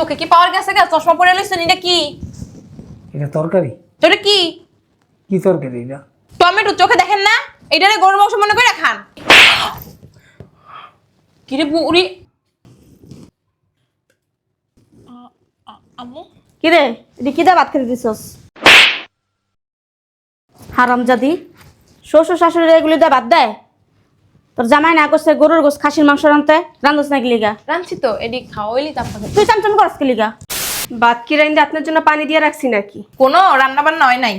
চোখে কি পাওয়ার গেছে গা চশমা পরে লইছেন এটা কি? এটা তরকারি। তো এটা কি? কি তরকারি এটা? টমেটো চোখে দেখেন না? এটারে গরুর মাংস মনে করে খান। কিরে বুড়ি? আ- আ- আম্মু কিরে এটা কি দা ভাত খেতে দিছস? হারাম জাদি শ্বশুর শাশুড়ি এগুলি দা ভাত দেয়? তোর জামাই না করছে গরুর গোস খাসির মাংস রানতে রান্ধস না গিলিগা রাঁধছি তো এডি খাওয়াইলি তারপর তুই চামচাম করস গিলিগা ভাত কি রাইন্দে আপনার জন্য পানি দিয়ে রাখছি নাকি? কোনো রান্না বান্না হয় নাই।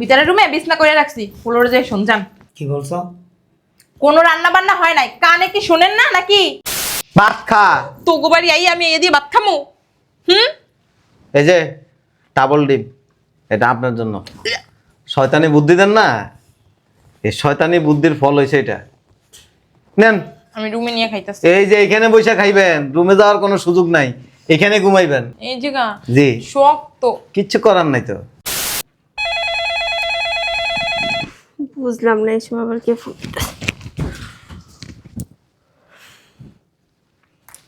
ভিতরে রুমে বিছনা করে রাখছি ফুলোর যে শুনজান কি বলছো? কোনো রান্না বান্না হয় নাই। কানে কি শোনেন না নাকি? ভাত খা। তো গোবারি আই আমি এ দিয়ে ভাত খামু। হুম? এই যে ডাবল ডিম এটা আপনার জন্য। শয়তানি বুদ্ধি দেন না? এই শয়তানি বুদ্ধির ফল হয়েছে এটা। নেন। আমি রুমে নিয়ে খাইতেছি। এই যে এখানে বসে খাইবেন রুমে যাওয়ার কোনো সুযোগ নাই। এখানে ঘুমাইবেন। এই জায়গা জি। শক্ত। কিচ্ছু করার নাই তো। বুঝলাম না এই সময় আবার কে ফোন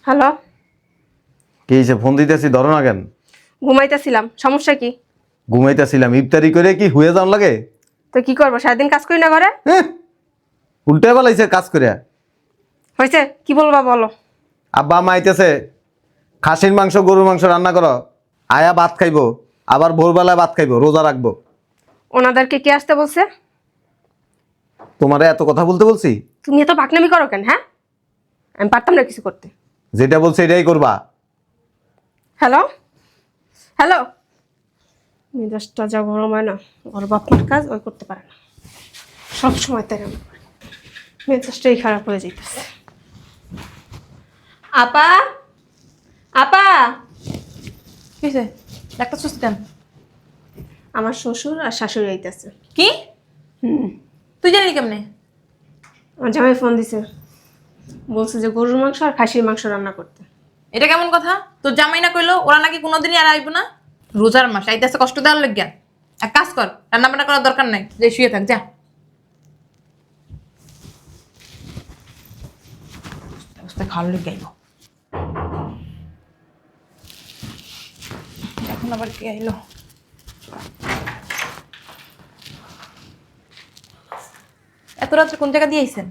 হ্যালো? কি হয়েছে ফোন দিতেছি? ধরো না কেন। ঘুমাইতেছিলাম সমস্যা কি? ঘুমাইতেছিলাম ইফতারি করে কি হুয়ে যাওয়ার লাগে? তো কি করব সারাদিন কাজ করি না ঘরে? হ্যাঁ। উল্টে বেলাইছে কাজ করে হয়েছে? কি বলবা বলো? আব্বা মা আইতেছে খাসির মাংস গরুর মাংস রান্না করো। আয়া ভাত খাইবো আবার ভোরবেলায় ভাত খাইবো রোজা রাখব। ওনাদেরকে কে আসতে বলছে? তোমারে এত কথা বলতে বলছি? তুমি এত পাকনামি করো কেন হ্যাঁ? আমি পারতাম না কিছু করতে। যেটা বলছে এটাই করবা। হ্যালো? হ্যালো? মেজাজটা যা গরম হয় না ওর বাপমার কাজ ওই করতে পারে না। সব সময় তাই। মেজাজটাই খারাপ হয়ে যাইতেছে। আপা? আপা? কি হয়েছে ডাক্তার সুস্থ দেন আমার শ্বশুর আর শাশুড়ি আইতেছে। কি? হুম। তুই জানলি কেমনে? আমার জামাই ফোন দিছে। বলছে যে গরুর মাংস আর খাসির মাংস রান্না করতে। এটা কেমন কথা? তোর জামাই না কইলো ওরা নাকি কোনোদিনই আর আইব না? রোজার মাস আইতেছে কষ্ট দেওয়ার লাগিয়া। এক কাজ কর রান্না বান্না করার দরকার নাই যে শুয়ে থাক যা। খাওয়ার লেগে আইব। এখন আবার কে আইলো এত রাত্রে কোন জায়গা দিয়ে আইছেন?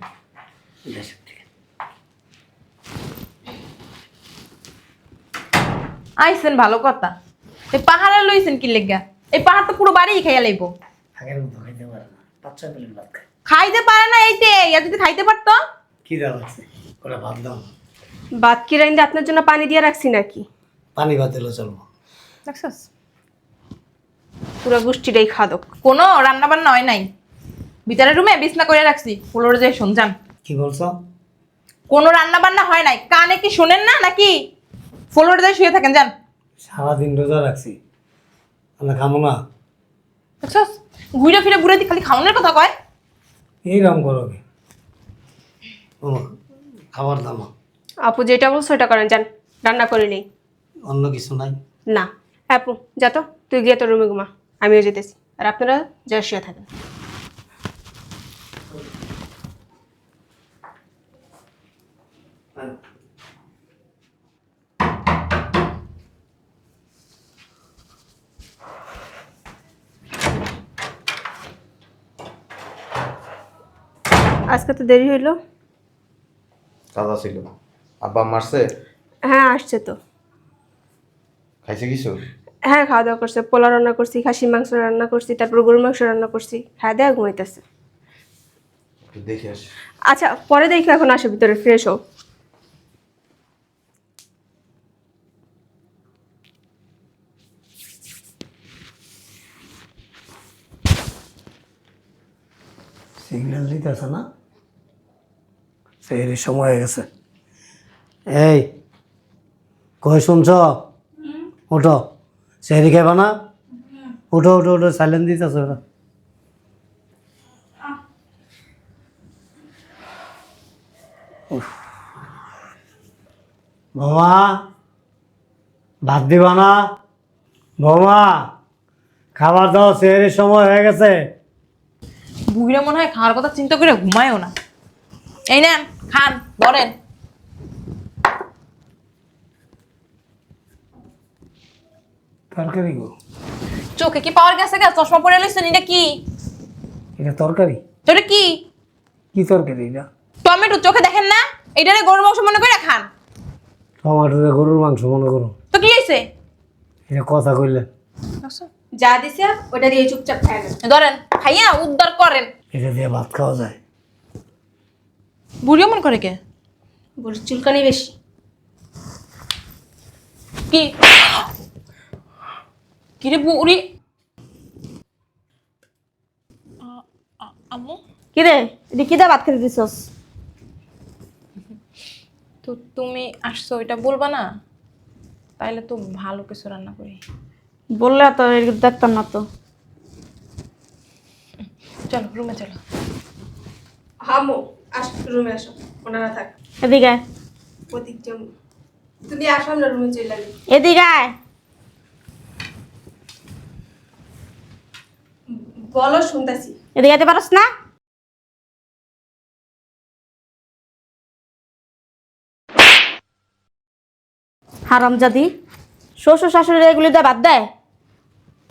আইছেন ভালো কথা। এই পাহাড়ে লইছেন কি লেগা? এই পাহাড় তো পুরো বাড়ি খাইয়া লাইব। আগের মতো খাইতে পারে না। পাঁচ ছয় প্লেট ভাত খায়। খাইতে পারে না এইতে ইয়া যদি খাইতে পারতো? কি দেওয়া লাগছে? ওরা ভাত দাও। ভাত কি রাইন্দে আপনার জন্য পানি দিয়ে রাখছি নাকি? পানি ভাত এলো চলবো। দেখছস? পুরো গোষ্ঠীটাই খাদক। কোনো রান্না বান্না হয় নাই। ভিতরে রুমে বিছনা করে রাখছি। ফুলোর যে শুনজান কি বলছো? কোনো রান্না বান্না হয় নাই। কানে কি শোনেন না নাকি? ফ্লোরে যায় শুয়ে থাকেন যান সারাদিন রোজা রাখছি। আমরা খামো না। দেখছস? ঘুরে ফিরে ঘুরে খালি খাওয়ানোর কথা কয়। এইরকম করো কি? ও খাবার দাম আপু যেটা বলছো ওটা করেন যান রান্না করে নেই। অন্য কিছু নাই। না। আপু যা তো তুই গিয়ে তোর রুমে ঘুমা আমিও যেতেছি। আর আপনারা যা শুয়ে থাকেন। আজকে তো দেরি হইল। কাদা ছিল আব্বা মারছে হ্যাঁ আসছে তো। খাইছে কিছু? হ্যাঁ খাওয়া দাওয়া করছে পোলা রান্না করছি খাসির মাংস রান্না করছি তারপর গরুর মাংস রান্না করছি খাওয়া দেওয়া ঘুমাইতেছে। দেখে আসি। আচ্ছা পরে দেখো এখন আসো ভিতরে ফ্রেশ হোক সিগন্যাল দিতেছে না? সেই সময় হয়ে গেছে। এই কই শুনছ? ওঠো সেরি খাইবা না? উঠো উঠো উঠো সাইলেন্ট দিতেছে ওরা। বৌমা ভাত দিবা না? বৌমা খাবার দাও সেহেরির সময় হয়ে গেছে। বুড়িরা মনে হয় খাওয়ার কথা চিন্তা করে ঘুমায়ও না। এই নেন খান ধরেন। তরকারি গো। চোখে কি পাওয়ার গেছে গা? চশমা পরে লইছেন এটা কি এটা তরকারি? তোটা কি? কি তরকারি এটা? টমেটো চোখে দেখেন না? এটারে গরুর মাংস মনে করে খান। টমাটোরে গরুর মাংস মনে করো। তো কি হয়েছে এটা কথা কইলেন যা দিছে ওটা দিয়ে চুপচাপ খায় ধরেন খাইয়া উদ্ধার করেন। এটা দিয়ে ভাত খাওয়া যায়। বুড়িও মন করে কে? বলি চুলকানি বেশি। কি? কিরে বুড়ি আ- আ- আম্মু কিরে এটি কি ভাত খেতে দিছস তো তুমি আসছো এটা বলবা না তাইলে তো ভালো কিছু রান্না করি বললে তো এগুলো দেখতাম না তো চলো রুমে চলো হামো আস রুমে আসো ওনারা থাক এদিকে। প্রতীক তুমি আসো আমরা রুমে চলে এদিকে আয়। বলো শুনতেছি। এদিকে যেতে পারস না? হারামজাদি শ্বশুর শাশুড়ি এগুলি দিয়ে বাদ দেয়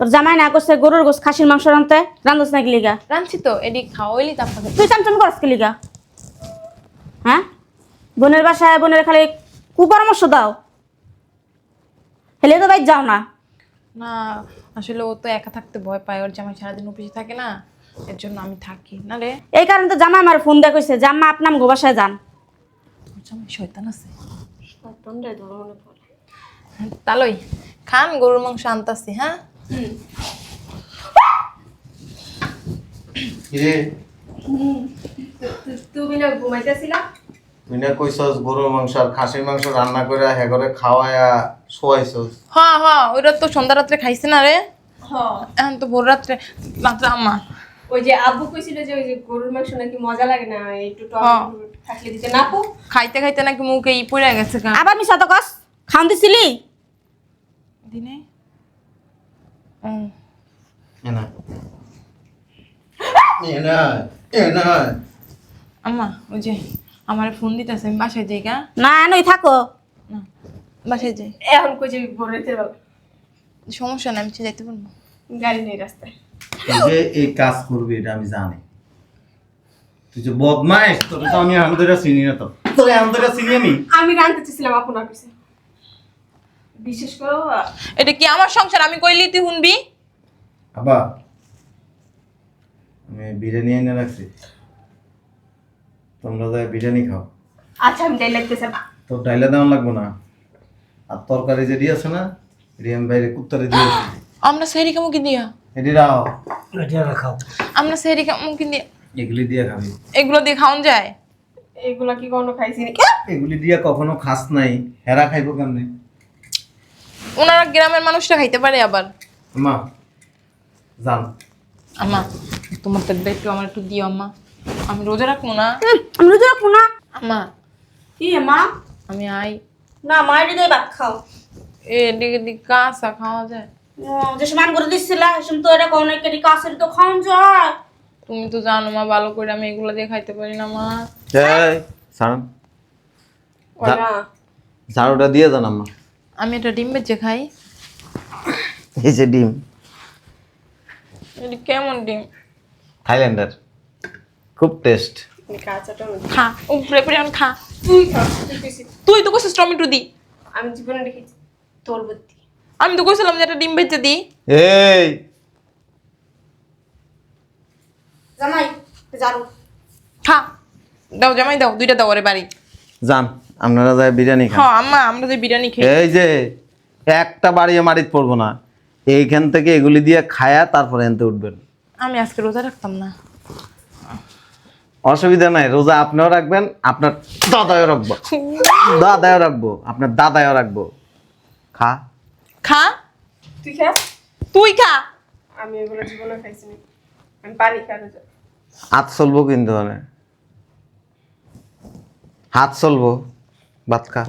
তোর জামাই না করছে গরুর গোস খাসির মাংস রানতে রান্ধস না লিগা রাঁধছি তো এডি খাওয়াইলি তারপরে তুই চামচাম করস কি লিগা হ্যাঁ? বোনের বাসায় বোনের খালি কুপরামর্শ দাও। হেলে তো বাইর যাও না। না আসলে ও তো একা থাকতে ভয় পায় ওর জামাই সারাদিন অফিসে থাকে না এর জন্য আমি থাকি। না রে? এই কারণে তো জামা আমার ফোন কইছে জামা আপনার গো বাসায় যান। ওর জামাই শয়তান আছে। তন্ডে ধর মনে পড়ে। তালই খান গরুর মাংস আনতাছি হ্যাঁ? তুমি না ঘুমাইতেছিলা? তুই না কইছস গরুর মাংস আর খাসির মাংস রান্না করে হে করে খাওয়ায়া শোয়াইছস। হ্যাঁ হ্যাঁ ওইটা তো সন্ধ্যা রাত্রে খাইছে না রে? হ্যাঁ এখন তো ভোর রাত্রে। রাত্রে আম্মা। ওই যে আব্বু কইছিল যে ওই যে গরুর মাংস নাকি মজা লাগে না একটু। টমেটো থাকলে দিতে। না পো খাইতে খাইতে নাকি মুখে ই পড়ে গেছে আবার মিশা তো কস খাওন দিছিলি? দিনে? এনা এনা এনা আম্মা ওই যে আমার ফোন দিতেছে আমি বাসায় যাই গা। না নই থাকো। না বাসায় যাই। এখন কই যে ভোরেতে সমস্যা নাই আমি যাইতে পারব গাড়ি নেই রাস্তায়। যে এই কাজ করবি এটা আমি জানি। তুই যে বদমাইশ তোর তো আমি আন্দরে চিনি না তো। তোর আন্দরে চিনি আমি? আমি রানতে চেয়েছিলাম আপনার কাছে। বিশেষ করে এটা কি আমার সংসার? আমি কইলি তুই শুনবি আবা আমি বিরিয়ানি এনে রাখছি। তোমরা যাই বিরিয়ানি খাও। আচ্ছা আমি যাই লাগতেছে না। তোর ডাইলে দেওয়া লাগবো না। আর তরকারি যে দিয়েছে না রিয়াম বাইরে কুত্তারে দিয়েছে আমরা সেহরি খামু কি দিয়া? এটি রাও। এটা খাও আমরা সেহরি খামু কি দিয়া? এগুলি দিয়ে খাবি। এগুলো দিয়ে খাওয়ান যায়? এগুলা কি কোনো খাইছি নাকি? এগুলি দিয়ে কখনো খাস নাই। হেরা খাইবো কেমনে? ওনারা গ্রামের মানুষরা খাইতে পারে আবার। মা জান আম্মা তোমার তো একটু আমার একটু দিও আম্মা। আমি রোজা রাখব না? আমি রুজু রাখব না। আম্মা কি মা? আমি আই। না মায়ের দিয়ে ভাত খাও। এ দিকে দিকে কাঁচা খাওয়া যায়। যে সমান করে দিচ্ছিলা সেসম তো এটা কোনো কেটে কাছের তো খাওন যায়। তুমি তো জানো মা ভালো করে আমি এগুলো দিয়ে খাইতে পারি না মা। সারান। ঝাড়ুটা দিয়ে যান আম্মা আমি এটা ডিম বেচে খাই। এই যে ডিম। এটা কেমন ডিম? থাইল্যান্ডের। খুব টেস্ট কাঁচা টমেটো খা উপরে পরে এখন খা। তুই খা তুই তুই তো কইছিস টমেটো দি। আমি জীবনে দেখেছি তোর বুদ্ধি। আমি তো কইছিলাম যে একটা ডিম বেচে দি। এই! জামাই জারু খা দাও জামাই দাও দুইটা দাও ওরে বাড়ি। যান আপনারা যায় বিরিয়ানি খান। হ্যাঁ আম্মা আমরা যে বিরিয়ানি খাই এই যে একটা বাড়িয়ে মারিত পড়ব না। এইখান থেকে এগুলি দিয়ে খায়া তারপরে এনতে উঠবেন। আমি আজকে রোজা রাখতাম না। অসুবিধা নাই রোজা আপনিও রাখবেন আপনার দাদাও রাখব। দাদাও রাখব আপনার দাদাও রাখব। খা। খা। তুই খা। তুই খা। আমি এগুলো জীবনে খাইছি না। আমি পানি যায় হাত চলবো কিন্তু মানে। হাত চলবো ভাত খা।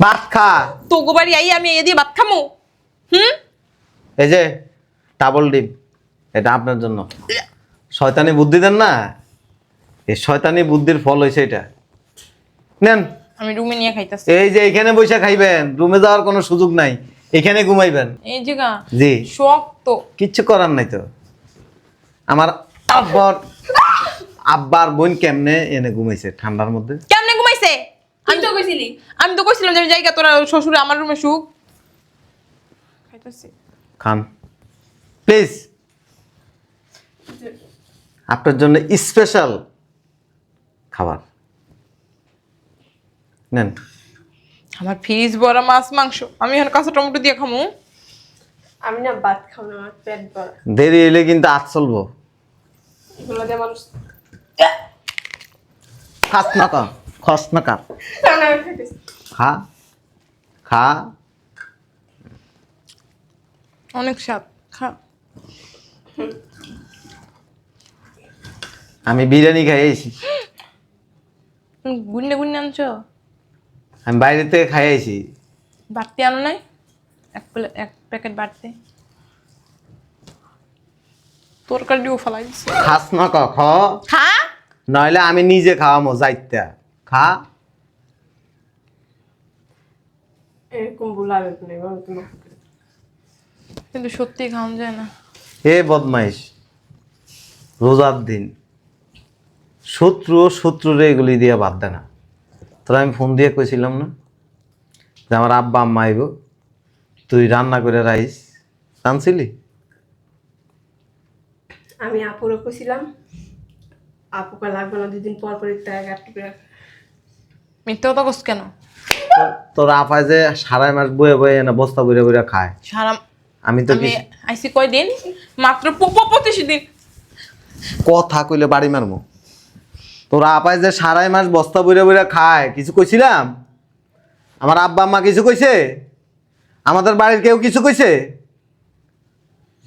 ভাত খা। তো গোবারি আই আমি এ দিয়ে ভাত খামু। হুম? এই যে ডাবল ডিম। এটা আপনার জন্য। শয়তানি বুদ্ধি দেন না? এই শয়তানি বুদ্ধির ফল হয়েছে এটা। নেন। আমি রুমে নিয়ে খাইতাছি। এই যে এখানে বসে খাইবেন রুমে যাওয়ার কোনো সুযোগ নাই এখানে ঘুমাইবেন। এই জায়গা জি। শক্ত। কিচ্ছু করার নাই তো। আমার আব্বার আব্বার বোন কেমনে এনে ঘুমাইছে ঠান্ডার মধ্যে? কেমনে ঘুমাইছে? আমি তো কইছিলি। আমি তো কইছিলাম যে জায়গা তোরা শ্বশুর আমার রুমে সুখ খাইতাছি। খান। প্লিজ। আপনার জন্য স্পেশাল খাবার। নেন। আমার ফ্রিজ ভরা মাছ মাংস। আমি এখন কাঁচা টমেটো দিয়ে খামু। আমি না ভাত খাও না আমার পেট ভরা। দেরি এলে কিন্তু আজ চলবো। এগুলো দিয়ে মানুষ খাস না কা খস না কা। খা খা। অনেক স্বাদ খা। আমি বিরিয়ানি খাইয়েছি তুমি গুন্ডে গুন্ডে আনছো? আমি বাইরে থেকে খাই খাইয়েছি বাড়তি আনো নাই? এক প্লেট এক প্যাকেট বাড়তে। তরকারিও ফেলাই দিছে। খাস না কা খ। খা? নইলে আমি নিজে খাওয়ামো যাইতে খা। এরকম বুলাবে তুমি। কিন্তু সত্যি খাওয়া যায় না। হে বদমাইশ। রোজার দিন। শত্রু ও শত্রুরে এগুলি দিয়ে বাদ দেয় না। তোরা আমি ফোন দিয়ে কইছিলাম না যে আমার আব্বা আম্মা আইব তুই রান্না করে রাইস। রানছিলি আমি আপুরও কইছিলাম আপুকে লাগবে না দুদিন পর পর করে মিথ্যে কথা কস কেন? তোর- আপায় যে সারাই মাস বয়ে বয়ে এনে বস্তা বইরে বইরে খায়। সারা আমি তো আমি আইসি কয়দিন? মাত্র পঁচিশ দিন। কথা কইলে বাড়ি মারমু। তোর আপায় যে সারাই মাস বস্তা বইরা বইরা খায় কিছু কইছিলাম? আমার আব্বা আম্মা কিছু কইছে? আমাদের বাড়ির কেউ কিছু কইছে?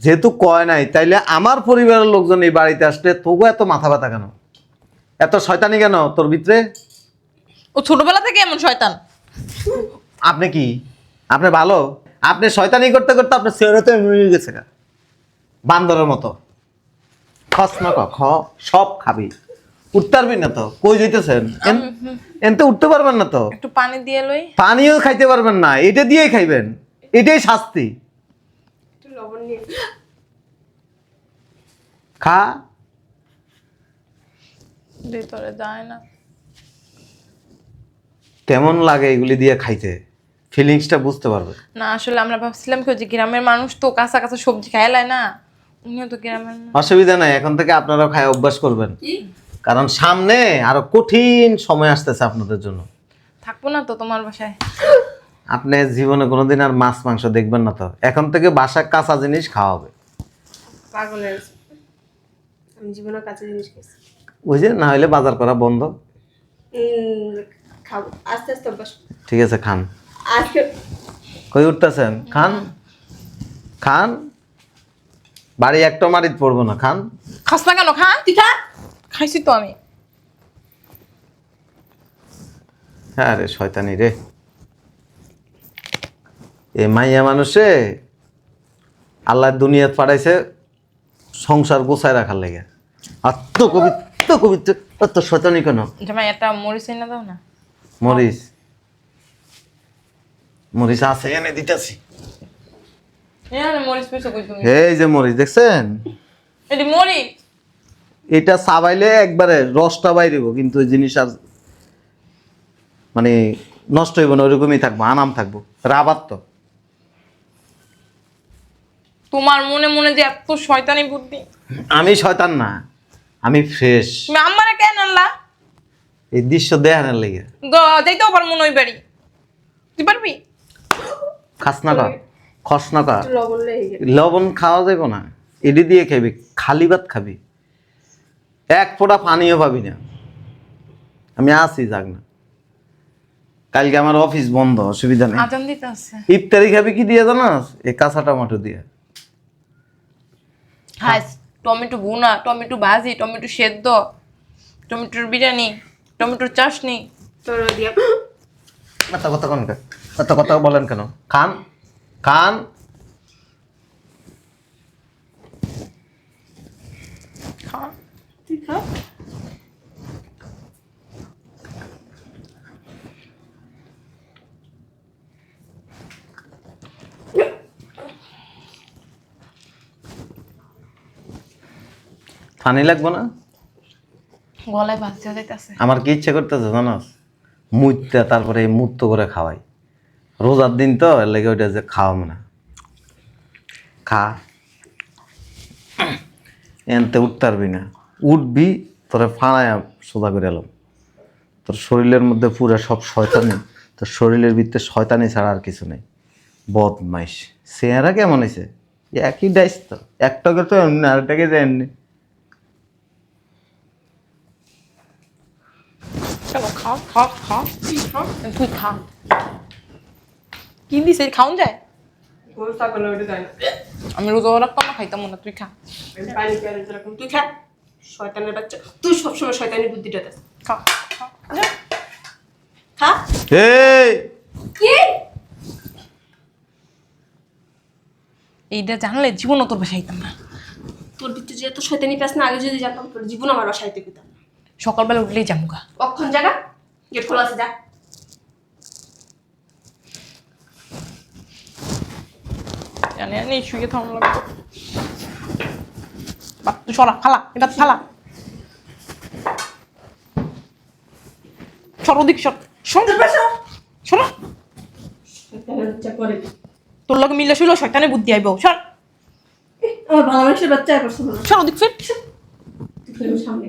যেহেতু কয় নাই তাইলে আমার পরিবারের লোকজন এই বাড়িতে আসলে তবু এত মাথা ব্যথা কেন? এত শয়তানি কেন তোর ভিতরে? ও ছোটবেলা থেকে এমন শয়তান। আপনি কি? আপনি ভালো? আপনি শয়তানি করতে করতে আপনার চেহারা তো এমনি গেছে। বান্দরের মতো। খস না খ সব খাবি। উঠতে না তো? কই যাইতেছেন? এনতে উঠতে পারবেন না তো? একটু পানি দিয়ে লই। পানিও খাইতে পারবেন না এটা দিয়েই খাইবেন। এটাই শাস্তি। একটু লবণ নিয়ে খা। ভিতরে যায় না। কেমন লাগে এগুলি দিয়ে খাইতে? ফিলিংসটা বুঝতে পারবে। না আসলে আমরা ভাবছিলাম কি যে গ্রামের মানুষ তো কাঁচা কাঁচা সবজি খাইলায় না? উনিও তো গ্রামের অসুবিধা নাই এখন থেকে আপনারাও খায় অভ্যাস করবেন। কারণ সামনে আরও কঠিন সময় আসতেছে আপনাদের জন্য। থাকব না তো তোমার বাসায়। আপনি জীবনে কোনোদিন আর মাছ মাংস দেখবেন না তো। এখন থেকে বাসা কাঁচা জিনিস খাওয়া হবে। পাগল আমি জীবনের কাছে জিনিস খেয়েছি ওই না হলে বাজার করা বন্ধ। খাব। আস্তে আস্তে অভ্যাস। ঠিক আছে খান। আজকে কই উঠতেছেন? খান। খান। বাড়ি একটা মারিত পড়ব না। খান। খাস না কেন? খান তুই খা। খাইছি তো আমি। হ্যাঁ রে শয়তানি রে। এ মাইয়া মানুষে আল্লাহ দুনিয়াত পাঠাইছে সংসার গোছায় রাখার লেগে। আর তো কবিত্র কবিত্র তো শয়তানি কেন? জামাই একটা মরিচ এনে দাও না। মরিচ? মরিচ আছে এনে দিতেছি। এই যে মরিচ দেখছেন? এটি মরিচ? এটা চাবাইলে একবারে রসটা বাইরেব কিন্তু ওই জিনিস আর মানে নষ্ট হইব না ওইরকমই থাকব আনাম থাকব রাবার তো। তোমার মনে মনে যে এত শয়তানি বুদ্ধি। আমি শয়তান না আমি ফ্রেশ। আমারে কেন আনলা? এই দৃশ্য দেখানোর লেগে। গ- যাইতেও পার মনে ওই বাড়ি। তুই পারবি? খাস না কর খস না কর। লবণ লবণ খাওয়া যাবে না এডি দিয়ে খাবি খালি ভাত খাবি। এক ফোঁটা পানিও পাবি না। আমি আসি যাক না। কালকে আমার অফিস বন্ধ অসুবিধা নেই। আজান দিতে আছে। ইফতারি খাবি কি দিয়ে জানাস? এই কাঁচা টমেটো দিয়ে। হ্যাঁ টমেটো ভুনা টমেটো ভাজি টমেটো সেদ্ধ টমেটোর বিরিয়ানি টমেটোর চাশনি তোর দিয়া। এত কথা কেন এত কথা বলেন কেন? খান খান। খা ফানি লাগবো না? গলায় ভাজতে যাইতাছে। আমার কি ইচ্ছে করতেছে জানোস মুইতে তারপরে মুক্ত করে খাওয়াই। রোজার দিন তো এর লেগে ওইটা যে খাওয়াবো না। খা। এনতে উঠতে পারবি না। উঠবি তোরে ফাড়ায় সোজা করে এলাম। তোর শরীরের মধ্যে পুরো সব শয়তানি তোর শরীরের ভিতরে শয়তানি ছাড়া আর কিছু নেই। বদমাইশ। চেহারা কেমন হয়েছে একই ডাইস তো। একটাকে তো এমনি আরেকটাকে যে এমনি। চলো খাও খাও খাও। তুই খা। কি দিছে খাওন যায়? গরু ছাগল ওইটা যায় না। আমি রোজা রাখতাম না খাইতাম না তুই খা। তুই খা। শয়তানের বাচ্চা। তুই সবসময় শয়তানি বুদ্ধিটা দেস খা খা। এই! কি? এইটা জানলে জীবনও তোর বাসায় আইতাম না। তোর ভিতরে যে এত শয়তানি পাস না আগে যদি জানতাম তোর জীবন আমার বাসাইতে পেতাম না। সকালবেলা উঠলেই জামুকা কখন জায়গা গেট খোলা আছে যা। জানি জানি শুয়ে থাম লাগবে। তুই সরা ফালা এটা ফালা। সর ওদিক সর। সর তোর লোক মিলে শুলো শয়তানে বুদ্ধি আইব। সর। আমার ভালো মানুষের বাচ্চা সর ওদিক ফির সামনে।